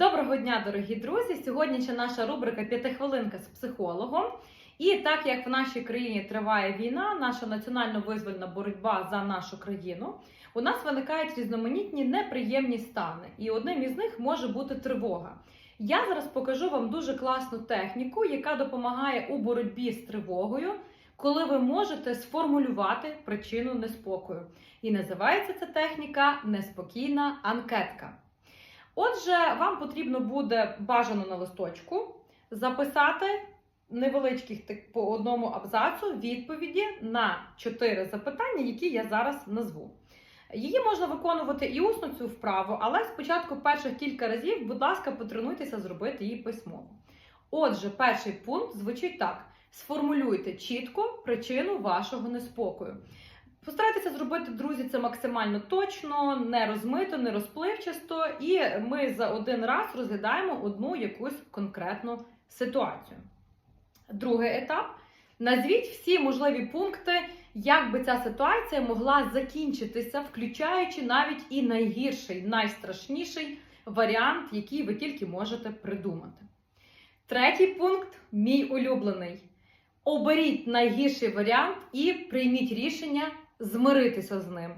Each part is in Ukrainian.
Доброго дня, дорогі друзі! Сьогодні ще наша рубрика П'ятихвилинка з психологом. І так як в нашій країні триває війна, наша національно-визвольна боротьба за нашу країну, у нас виникають різноманітні неприємні стани, і одним із них може бути тривога. Я зараз покажу вам дуже класну техніку, яка допомагає у боротьбі з тривогою, коли ви можете сформулювати причину неспокою. І називається ця техніка неспокійна анкетка. Отже, вам потрібно буде бажано на листочку записати невеличких по одному абзацу відповіді на чотири запитання, які я зараз назву. Її можна виконувати і усно цю вправу, але спочатку перших кілька разів, будь ласка, потренуйтеся зробити її письмово. Отже, перший пункт звучить так: сформулюйте чітко причину вашого неспокою. Постарайтеся зробити, друзі, це максимально точно, не розмито, не розпливчасто, і ми за один раз розглядаємо одну якусь конкретну ситуацію. Другий етап. Назвіть всі можливі пункти, як би ця ситуація могла закінчитися, включаючи навіть і найгірший, найстрашніший варіант, який ви тільки можете придумати. Третій пункт мій улюблений. Оберіть найгірший варіант і прийміть рішення змиритися з ним.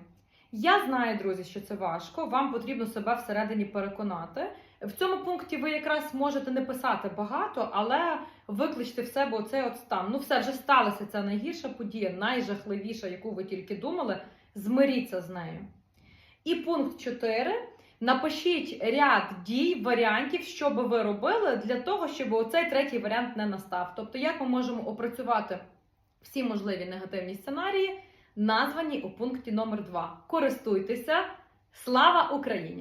Я знаю, друзі, що це важко. Вам потрібно себе всередині переконати. В цьому пункті ви якраз можете не писати багато, але викличте в себе оцей от стан. Ну, все вже сталася ця найгірша подія, найжахливіша, яку ви тільки думали. Змиріться з нею. І пункт 4. Напишіть ряд дій, варіантів, що би ви робили для того, щоб оцей третій варіант не настав. Тобто, як ми можемо опрацювати всі можливі негативні сценарії, названі у пункті номер 2. Користуйтеся! Слава Україні!